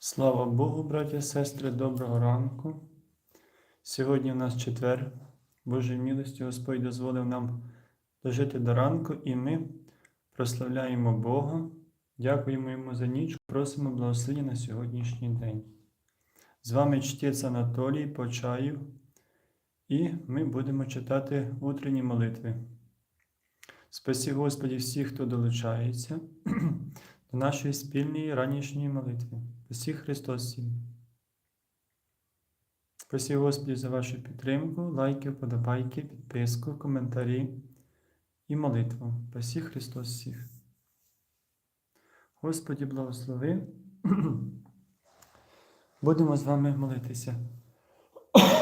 Слава Богу, браття, сестри, доброго ранку. Сьогодні в нас четвер. Божою милостю Господь дозволив нам дожити до ранку, і ми прославляємо Бога, дякуємо Йому за ніч, просимо благословення на сьогоднішній день. З вами чтець Анатолій Почаїв, і ми будемо читати утренні молитви. Спасі Господі всіх, хто долучається до нашої спільної ранішньої молитви. Спасі Христос всім. Спасі Господі за вашу підтримку, лайки, вподобайки, підписку, коментарі і молитву. Спасі Христос всіх. Господі благослови. Будемо з вами молитися.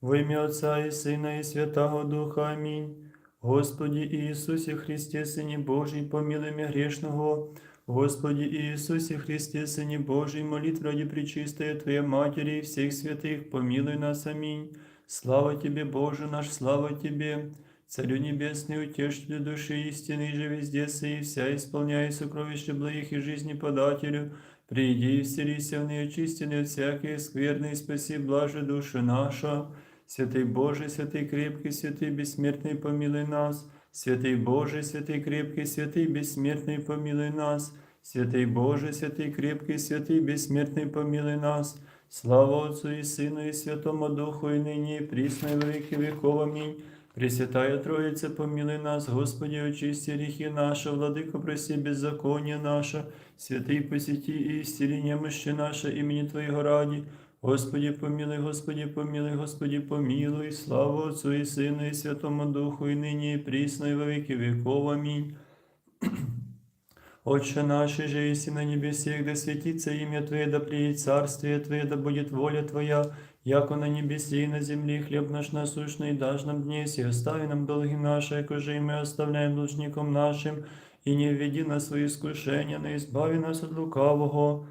Во ім'я Отця і Сина, і Святого Духа. Амінь. Господі Ісусі Христе, Сині Божий, помилуй меня грешного. Господи Иисусе Христе, Сыне Божий, молитв ради Пречистая Твоя Матери и всех святых, помилуй нас, аминь. Слава Тебе, Боже наш, слава Тебе, Царю Небесный, утешителю души истины, же везде и вся исполняй сокровища благих и жизни подателю, приди и вселися в неочистенные от всякой скверной, и спаси блаже душу наша. Святый Боже, святый крепкий, святый бессмертный, помилуй нас. Святый Боже, святый крепкий, святый бессмертный, помилуй нас. Святый Боже, святый крепкий, святый бессмертный, помилуй нас. Слава Отцу и Сыну и Святому Духу, и ныне, и присно, и во веки веков. Аминь. Пресвятая Троица, помилуй нас, Господи, очисти грехи наши, Владыка, прости беззаконие наше, святый посети и исцели немощи наше имени Твоего ради. Господи, помилуй, Господи, помилуй, Господи, помилуй, слава Отцу и Сыну и Святому Духу, и ныне, и присно, и во веки веков. Аминь. Отче наш, же есть на небесех, да светится имя Твое, да приедет царствие Твое, да будет воля Твоя, яко на небесе и на земле хлеб наш насущный дашь нам днесь, и остави нам долги наши, яко же и мы оставляем должником нашим, и не введи нас в свои искушения, но избави нас от лукавого.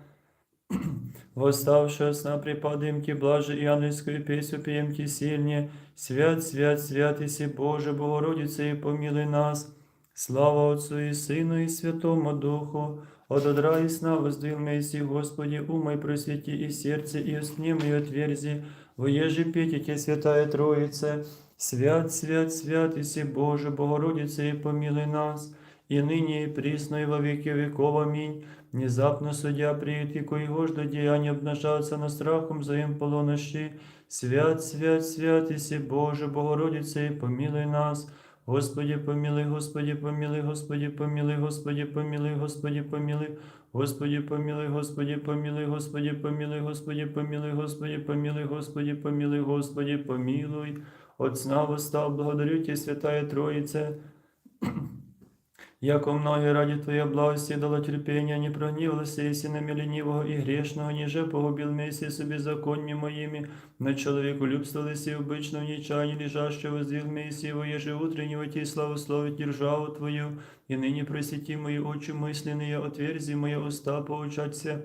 Восставши от сна припадаем Ти, блаже и ангельскую песню пеем Ти сильнее. Свят, свят, свят, Иси Боже, Богородица, и помилуй нас. Слава Отцу и Сыну и Святому Духу, от одра и сна воздвил Месси, Господи, умой просвети и сердце, и усни мое отверзи, воеже петите, Святая Троица, свят, свят, свят, Иси Боже, Богородица, и помилуй нас, и ныне, и присно, и во веки веков, аминь. Внезапно судья приют, и коего жду деяния обнажаться на страхом заим полунощи. Свят, свят, свят, Иси Боже, Богородица, и помилуй нас. Господи, помилуй, Господи, помилуй, Господи, помилуй, Господи, помилуй, Господи, помилуй. Господи, помилуй, Господи, помилуй, Господи, помилуй, Господи, помилуй, Господи, помилуй, Господи, помилуй, Господи, помилуй. От сна восстав, благодарю Тебе, Святая Троице, Яко многие ради Твоей благости дало терпения, не прогнивался, если на ленивого и грешного, ниже погубил вместе с беззакониями моими, на человеку любствовались и обычно в нечаянии лежащего воздвиг вместе его, еже утреннего Ти славословить державу Твою, и ныне просети мои очи мысленные, отверзи мои уста поучаться,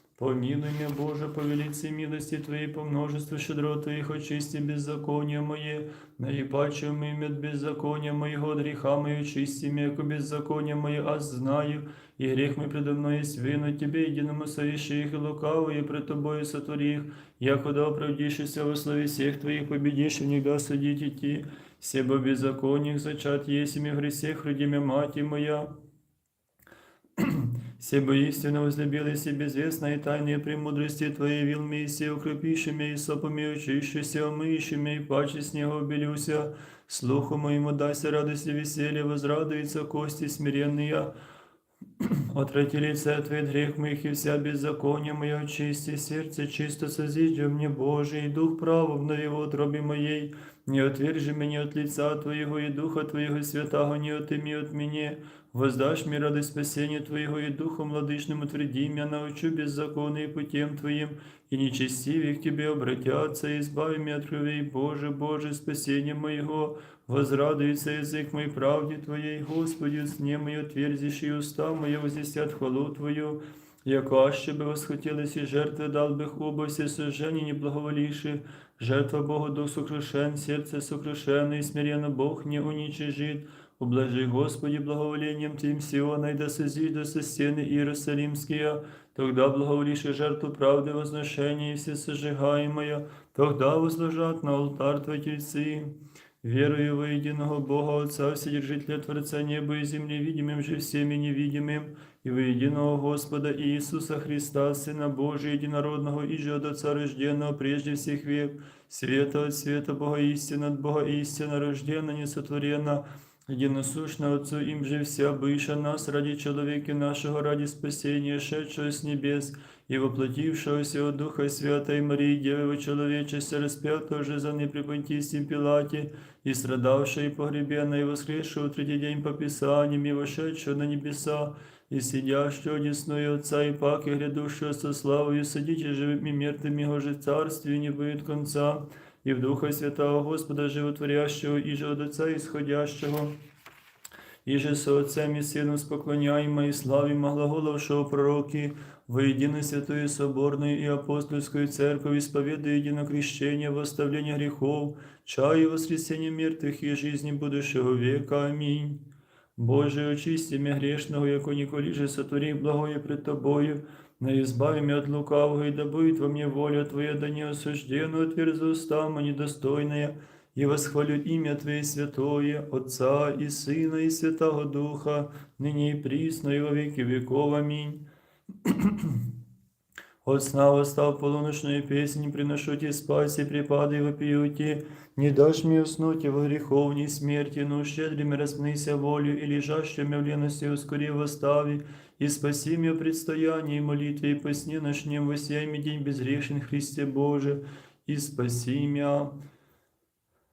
Помилуй меня, Боже, по велице милости Твоей, по множеству щедрот Твоих, очисти беззаконие мое, наипаче имя от беззакония моего, греха мое, чисти яко беззаконие мое, аз знаю, и грех мой предо мной есть вину Тебе, единому соверши их и лукавые, пред Тобою сотвори их, якуда оправдишься во славе всех Твоих, победишь них да судить идти, себо беззакониях зачат есть ими в гресех, родимя мать моя, Себо истинно возлюбили себе известно и тайные премудрости Твоей вил Мессии, укрепишими и сопами учишься, омыщими и паче снега убелюся, слуху моему дайся радость и веселье, возрадуется кости смиренные. Отврати лице Твое от грех моих и вся беззаконие мое, очисти сердце чисто созиди мне, Божий, и дух право обнови в утробе моей. Не отвержи меня от лица Твоего и Духа Твоего Святого, не отыми от меня. Воздашь мне ради спасения Твоего и Духом владычным утверди меня, научу беззаконные путем Твоим, и нечестивые к Тебе обратятся, и избави меня от кровей, Боже, Боже, спасение моего. Возрадуется язык мой правде Твоей, Господи, сне мое отверзишь, и уста мои возвестят хвалу Твою. Яко аще бы восхотелось и жертвы дал бы оба все сожжения не благоволивши, жертва Богу дух сокрушен, сердце сокрушено, и смиренно Бог не уничижит. Ублажи, Господи, благоволением Тим Сиона, и да созида со стены Иерусалимские, тогда благоволишь и жертву правды возношения и все сожигаемое, тогда возложат на алтарь Твой тельцы. Верую во единого Бога Отца, Вседержителя Творца неба и земли, видимым же всеми невидимым, и во единого Господа Иисуса Христа, Сына Божия, единородного и же от Отца рожденного прежде всех век, света от света Бога истина, от Бога истина, рождена, несотворена, единосущно Отцу им же вся быша нас ради человека нашего, ради спасения, шедшего с небес, и воплотившегося от Духа Святой Марии, Девы Человечества, распятого же за непрепонтистим Пилате, и страдавшего и погребенного, и воскресшего в третий день по Писаниям, и вошедшего на небеса, и сидящего одесную Отца, и пак и грядущего со славою, садите живыми и мертвыми Его же царствию не будет конца, и в Духа Святого Господа Животворящего, и же от Отца исходящего, и же со Отцем и Сыном споклоняемо и славимо глаголовшего пророки, во единую святую соборную и апостольскую церковь, исповедуя единокрещение, восставление грехов, чаю воскресения мертвых и жизни будущего века. Аминь. Боже, очисти меня грешного, яко николи же сотвори благое пред Тобою, но избави меня от лукавого, и да будет во мне воля Твоя, да не осужденную отверзу уста мои недостойная, и восхвалю имя Твое святое, Отца и Сына и Святого Духа, ныне и присно, и во веки веков. Аминь. От сна восстав полуночную песнь, приношу тебе спаси, припады вопию тебе, не дашь мне уснуть во греховней смерти, но щедрым распнися волю и лежащим в лености ускори восстави, и спаси меня предстояние и молитве, и по сне ночнем восьми день безгрешен Христе Боже, и спаси меня.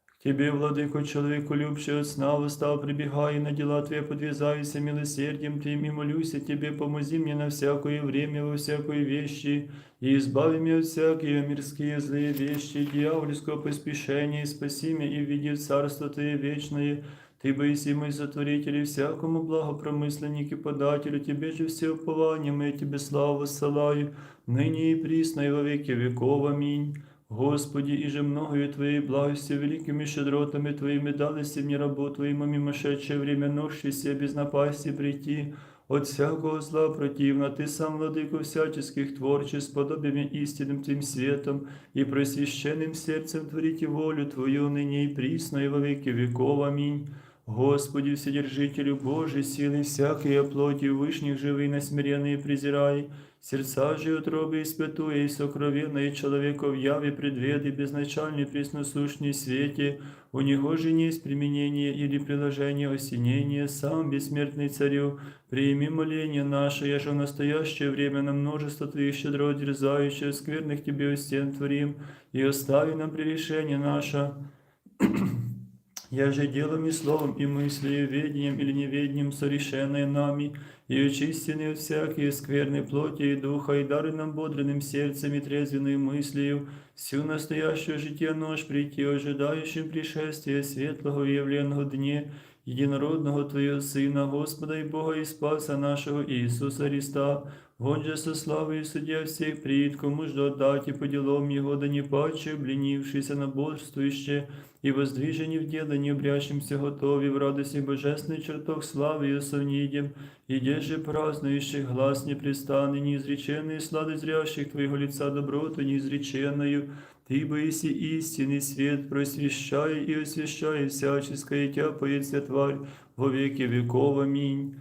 К Тебе, владыко, человеку любший от сна, восстал, прибегай, и на дела Твои подвязайся милосердием Твоим, и молюся Тебе, помози мне на всякое время, во всякой вещи, и избави меня от всякие мирские злые вещи, дьявольского поспешения, и спаси меня, и введи в царство Твое вечное, Ты боиси мой сотворитель, и всякому благопромысленнику и подателю, Тебе же все упования, мы Тебе славу воссылаю, ныне и присно, и во веки веков. Аминь. Господи, и же многою Твоей благостью, великими щедротами Твоими далися мне рабу Твоему мимошедшее время носшийся без напасти прийти, от всякого зла противно, Ты сам, владыко всяческих творчеств, подобие мне истинным Твоим светом и просвященным сердцем творите волю Твою ныне и присно, и во веки веков. Аминь. Господи, Вседержителю Божий, силы всякие плоти вышних живый на смиренные презирай, сердца же утробы испытуя и сокровенные человеков яви предведы безначальный пресносущный свете, у него же не есть применение или приложение осенения, сам бессмертный царю, прими моление наше, я же в настоящее время на множество Твоих щедро дерзающих, скверных Тебе стен творим, и остави нам прегрешение наше, я же делом и словом, и мыслью, ведением или неведением совершенное нами, и очистены от всякие скверной плоти и духа, и дары нам бодренным сердцем и трезвенной мыслью, всю настоящую житие нож прийти, ожидающим пришествия светлого и явленного дне, единородного Твоего Сына, Господа и Бога и Спаса нашего Иисуса Христа, Вон же со славой судья всех прид, кому ж отдать и по делам Его, да не паче, обленившийся на бодрствующе, и воздвижені в дело не обрящимся готові в радости божественный чертог славы и совнидем, и же празднующих глаз непрестанный, неизреченный сладость зрящих Твоего лица доброту неизреченную, Ты боиси истинный свет, просвещай и освящай всяческое Тя поется тварь во веки веков. Аминь.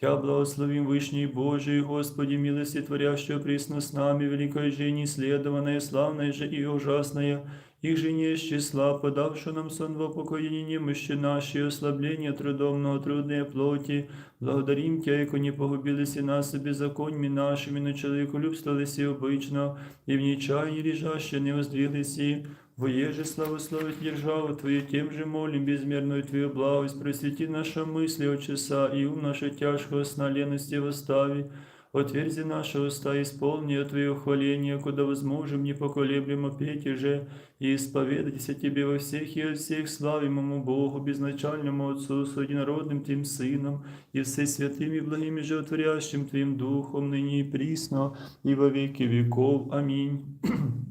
Тя благословим Вышний Божий, Господи, милости творящего присно с нами, великой же и неследованная, славная же и ужасная, их же не числа, подавши нам сон в упокоении немощи наши, ослабление трудомного трудной плоти. Благодарим Тя, яко не погубились и нас и беззаконьми нашими, но человеколюбствовались и обычно, и в нечаянии лежаще не воздвиглись Воеже славословить державу Твою, тем же молим безмерную Твою благость, просвети наши мысли от часа, и ум наше тяжкого сна лености восстави. Отверзи наши уста, исполни от Твое хваление, куда возможем непоколеблемо петь и же, и исповедайтесь о Тебе во всех и от всех славимому Богу, безначальному Отцу, с одинородным Тем Сыном, и все святым и благим и животворящим Твоим Духом, ныне и присно, и во веки веков. Аминь.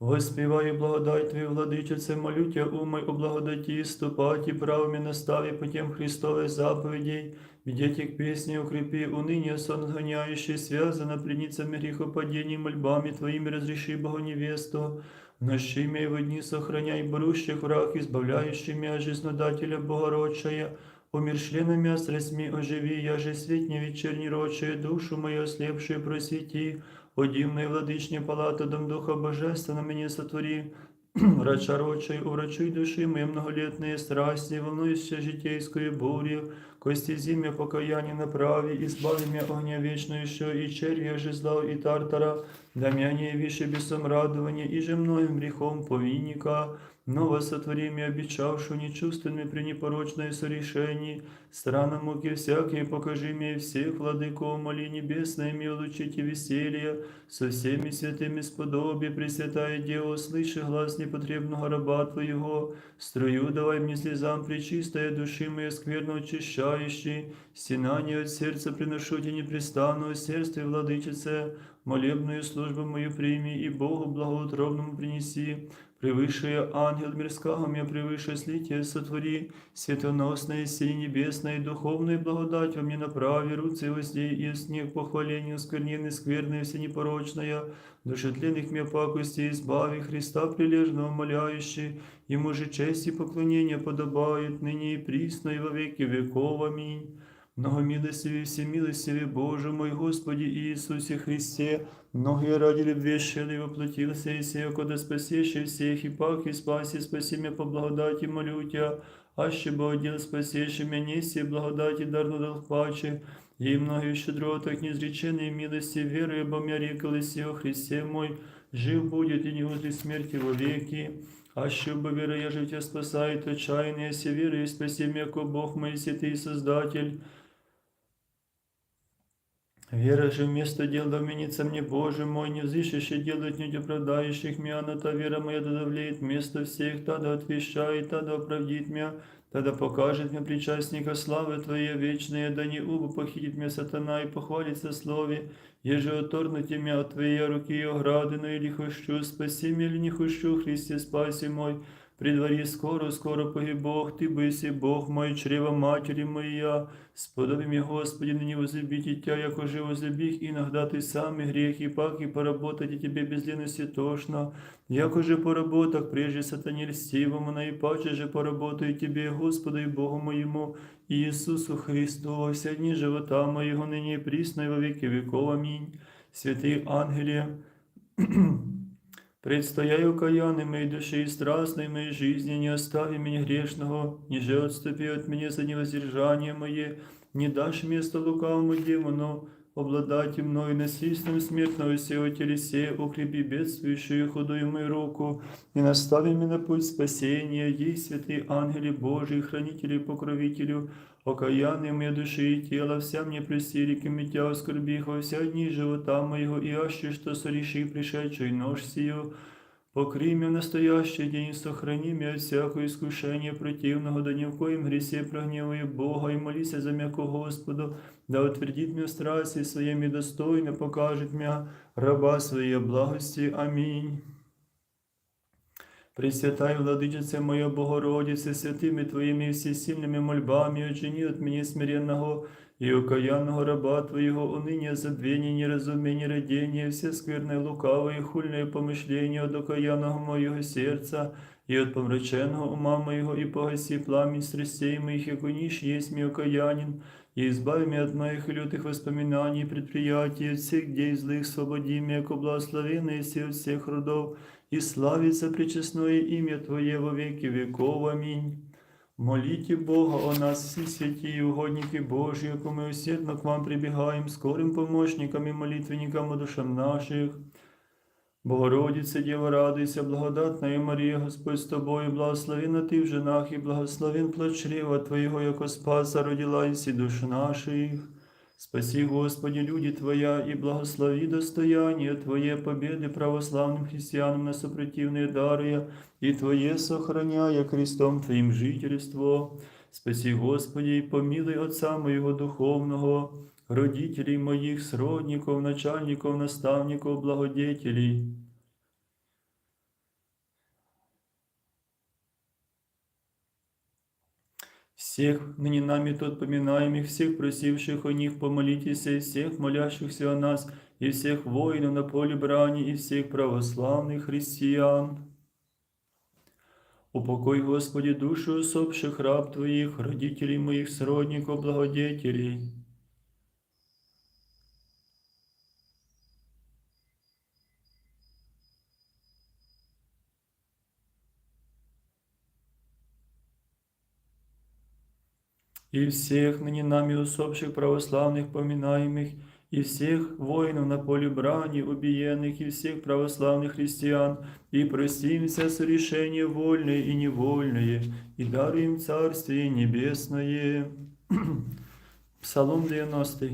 Воспіваю благодать Твою, владичице, молю Тя, умой о благодаті, ступати правами настави путем Христовых заповедей, ведите к песне укрепи, уныние сон отгоняющий, связано пленницами грехопадений, мольбами Твоими разреши Богу невесту, нощи имей в дни сохраняй борущих враг, избавляющий меня жизнодателя Богородчая, умершленными острастьми оживи, я же светне вечерний рочая, душу мою ослепшую просвети, Подібної владичні палати дом Духа Божественного мені сотвори, врача рочей, урачуй души моей многолетные страсти, волнующие житейскую бурю, кости зимя покаяние направи, избави меня огня вечную еще, и червя жезла и тартара, да меня не више бесом радования, и же многим грехом повинника, Ново сотвори мне обещавшу нечувственными при непорочной сорешении, странам муки всякие покажи мне всех, владыко, моли небесное, мне улучите веселье, со всеми святыми сподоби, Пресвятая Дева, слыши глаз непотребного раба Твоего, строю давай мне слезам причистая души моей скверно очищающей, стенание от сердца приношу тебе непрестанного сердце владычице, молебную службу мою прими и Богу благоутробному принеси, превыше ангел мирского меня превыше слития сотвори, светоносная сей небесная и духовная благодать во мне направи, руцы воздей и снег похвалению скверненной, скверной, всенепорочная, душетленных мне пакости избави, Христа прилежно умоляющий, Ему же честь и поклонение подобает ныне и присно и во веки веков. Аминь. Многомилостивый, всемилостивый Боже мой Господи Иисусе Христе, многие ради любви шили воплотился и сей, куда спасеши всех, и пак и спаси, спаси меня по благодати, молю Тебя, аще бы отдел спасеши меня, неси благодати дарно дал паче, и многие щедротах неизреченной милости, веры, обо мне рекалось о Христе мой, жив будет и не возле смерти во веки. Аще бы вера я же тебя спасает, отчаянные все веры, и спаси меня, ко Бог мой, святый Создатель, Вера же вместо дел доменится мне, Боже мой, не взыщище делать не оправдающих меня, но та вера моя да давлеет вместо всех, тогда отвещает, тогда оправдит меня, тогда покажет мне причастника славы Твоей вечной, да не убо похитит меня сатана и похвалится слове, еже оторнуть меня от Твоей руки и ограды, но или хощу, спаси меня, или не хощу, Христе, спаси мой, при дворі скоро, скоро погиб Бог, Ти биси, Бог мой, чрева матери моя, сподоби мне, Господи, ныне возлюбить Тя, яко же возлюбих, иногда Ты сам и грех, и пак, и поработать, и Тебе без лености тошно, яко же поработах, прежде сатане льстивому, наипаче же поработаю Тебе, Господу и Богу моему, Иисусу Христу, во все дни живота моего, ныне и присно, и во веки веков. Аминь. Святые ангели, Предстояю каяны моей души и страстной моей жизни, не остави меня грешного, ниже отступи от меня за невоздержание мое, не дашь место лукавому демону, обладать мною насильственным смертного сего телесе, укрепи бедствующую худую мою руку, и настави меня на путь спасения, ей святые ангели Божии, хранители и покровителю, окаянные моей души и тела, вся мне прости, реки митя оскорбих во вся дни живота моего, и аще что сореши пришедший нож сию, Покрий меня в настоящий день, сохрани меня от всякого искушения противного, да ни в коем гресе прогневаю Бога, и молися за меня ко Господу, да утвердит меня в страсти своими достойно, покажет меня раба своей благости. Аминь. Пресвятая Владычице моя Богородице, святыми Твоими всесильными мольбами, очини от меня смиренного и окаянного раба Твоего, уныние, забвение, неразумение, родение, все скверные, лукавые, хульные помышления от окаянного моего сердца и от помраченного ума моего, и погаси пламень страстей моих, яко ниш есть мне окаянин, и избави меня от моих лютых воспоминаний, предприятий, от всех дей злых, свободи меня, яко благословенный си от всех родов, и славится пречестное имя Твое во веки веков. Аминь. Молите Бога о нас, все святые угодники Божьи, яко мы усердно к вам прибегаем, скорым помощникам и молитвенникам о душам наших. Богородице, Дева, радуйся, благодатная Мария, Господь с тобою, благословена ты в женах и благословен плод чрева Твоего, яко спаса родила и душ наших. Спаси, Господи, люди Твоя, и благослови достояние Твое победы православным христианам на сопротивные даруя, и Твое сохраняя крестом Твоим жительство. Спаси, Господи, и помилуй Отца моего духовного, родителей моих, сродников, начальников, наставников, благодетелей. Всех ныне нами тут поминаемых, всех просивших о них, помолитесь, и всех молящихся о нас, и всех воинов на поле брани, и всех православных христиан. Упокой, Господи, душу усопших раб Твоих, родителей моих, сродников, благодетелей. и всех ныне нами усопших православных поминаемых, и всех воинов на поле брани убиенных, и всех православных христиан, и простимся с решения вольное и невольное, и даруем Царствие Небесное. Псалом 90.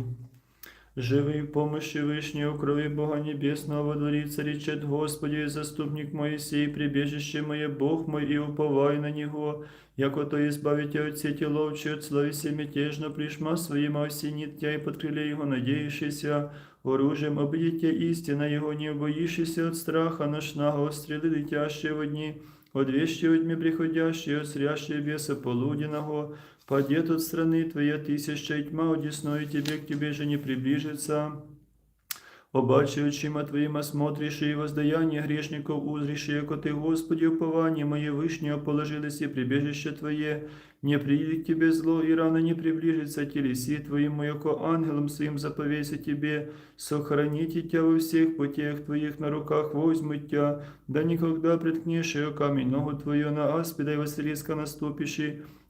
Живий в помощи Вышней, у крови Бога Небесного водворится, речет Господи, заступник Моисей, прибежище мое, Бог мой, и уповай на Него, яко то избавите от сети ловчи, от словеси мятежно, пришма своим осенит тя, и под крыле Его надеющийся, оружием обидите истина Его, не боишься от страха ношного, от стрелы летящие в дни, от вещи от тьмы приходящие, от срящие беса полуденного, Падет от страны Твоя тысяча, и тьма одесную Тебе, к Тебе же не приближится. Обаче очима Твоим осмотришь и воздаяние грешников узришь, яко Ты, Господи, упование мое вышнее положилось и прибежище Твое, не придет к Тебе зло, и рано не приближится телеси Твоему, яко ангелом своим заповеся Тебе, сохраните Тя во всех путях Твоих на руках возьмут Тя, да никогда приткнешь ее камень ногу Твою на аспида и Василиска наступишь,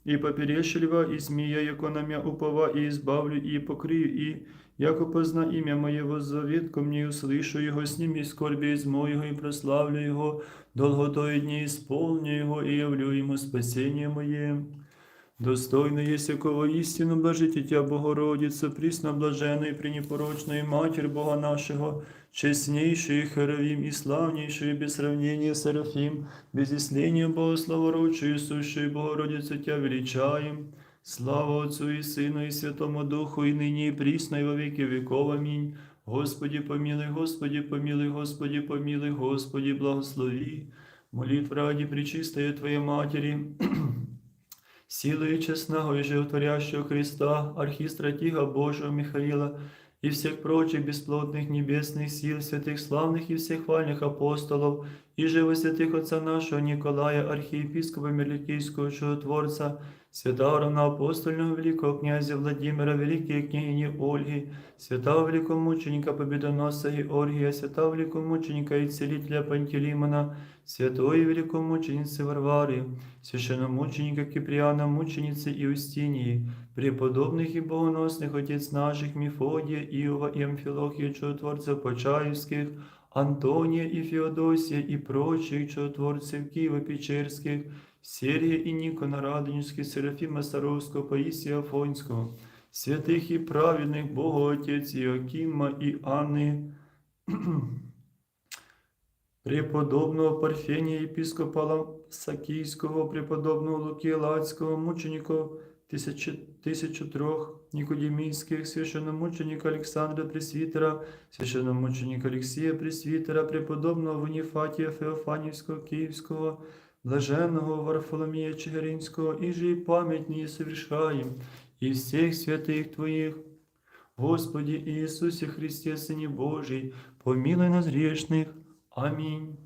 и поперешь льва, и змея, яко на мя упова, и избавлю, и покрию, и, яко позна имя моего завет ко мне, услышу его, сними скорби из моего, и прославлю его, долготой дни исполню его, и явлю ему спасение мое. Достойно есть якого истину блажите Тя, Богородица, присно блаженную и Матерь Бога нашего, честнейший Херовим и славнейший без сравнения Серафим, без исления Богославорочию, сущую Богородицу Тя величаем. Слава Отцу и Сыну и Святому Духу, и ныне и присно, и во веки веков. Аминь. Господи помилуй, Господи помилуй, Господи помилуй, Господи благослови. Молитва ради пречистої Твоей Матери, силою честного и животворящего Христа, архистратига Божьего Михаила и всех прочих бесплотных небесных сил, святых славных и всех хвальных апостолов, и живо святых отца нашего Николая, архиепископа Меликийского чудотворца, святого равноапостольного великого князя Владимира, великой княгини Ольги, святого великомученика Победоносца Георгия, святого великомученика и целителя Пантелеймона, святой и великомученицы Варвары, священномученика Киприана, мученицы Иустинии, преподобных и богоносных отец наших Мефодия, Иова и Амфилохия, чудотворцев Почаевских, Антония и Феодосия и прочих чудотворцев Киево-Печерских, Сергия и Никона Радонежских, Серафима Саровского, Паисия Афонского, святых и праведных Богу Отец Иоакима и Анны, преподобного Парфения, епископа Сакийского, преподобного Луки Ладського, мучеников тисячі, тисячу трьох Нікодімійських, священномученика Олександра Пресвітера, священномученика Олексія Пресвітера, преподобного Ваніфатія Феофанівського, Київського, блаженного Варфоломія Чигиринського, і же пам'ятні совершаем, і всіх святих Твоїх, Господи Иисусе Христе, Сыне Божий, помилуй нас грешных. Амінь.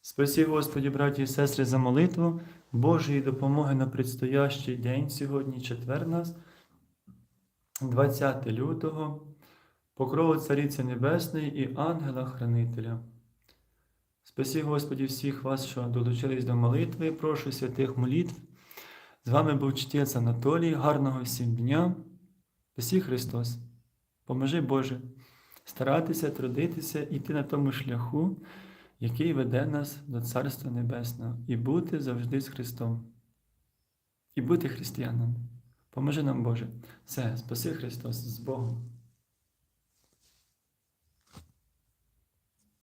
Спасі, Господі, браті і сестри, за молитву, Божої допомоги на предстоящий день сьогодні, четвер нас, 20 лютого, покрову Цариці Небесної і ангела-хранителя. Спасі, Господі, всіх вас, що долучились до молитви. Прошу святих молитв. З вами був чтець Анатолій. Гарного всім дня. Спасі Христос. Поможи Боже старатися, трудитися, іти на тому шляху, який веде нас до Царства Небесного, і бути завжди з Христом. І бути християном. Поможи нам, Боже. Все, спаси Христос з Богом.